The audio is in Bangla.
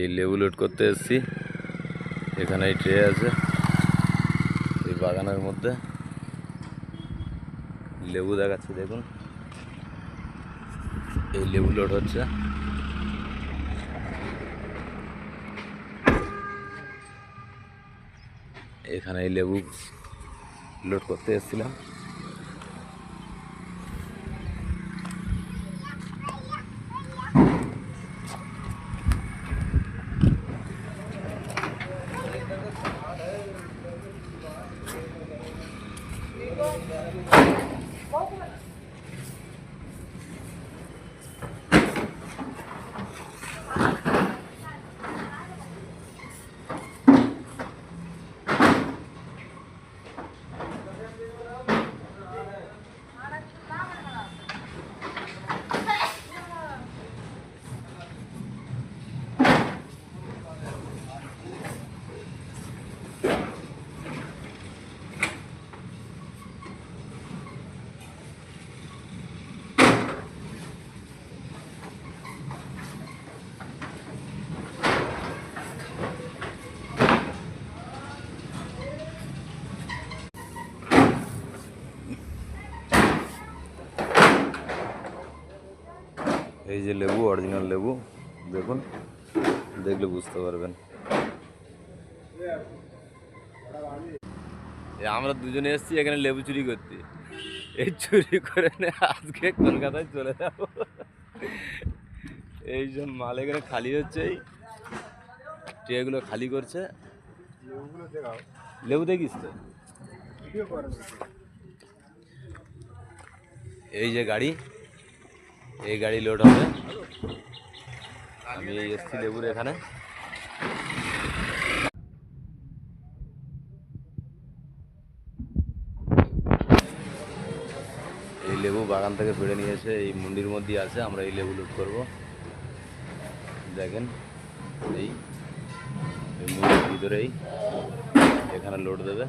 এই লেবু লোড করতে এসেছি। এখানে এই ট্রে আছে। এই বাগানের মধ্যে। লেবু দেখাচ্ছি, দেখুন। এই লেবু লোড হচ্ছে। এখানে এই লেবু লোড করতে এসেছিলাম। এই যে লেবু অরিজিনাল লেবু, দেখুন, দেখলে বুঝতে পারবেন। আমরা দুজনে এসেছি এখানে লেবু চুরি করতে। এই চুরি করে আজকে কলকাতায় চলে যাব। এই যে মাল এখানে খালি হচ্ছে, এই ট্রেগুলো খালি করছে। লেবু দেখিস তো? এই যে গাড়ি এই গাড়ি লোড হবে। আমি এসছি লেবুর এখানে। এই লেবু বাগান থেকে পেড়ে নিয়ে এসে এই মুন্ডির মধ্যে আছে, আমরা এই লেবু লোড করব। দেখেন, এই মুন্ডির ভিতরেই এখানে লোড দেবে।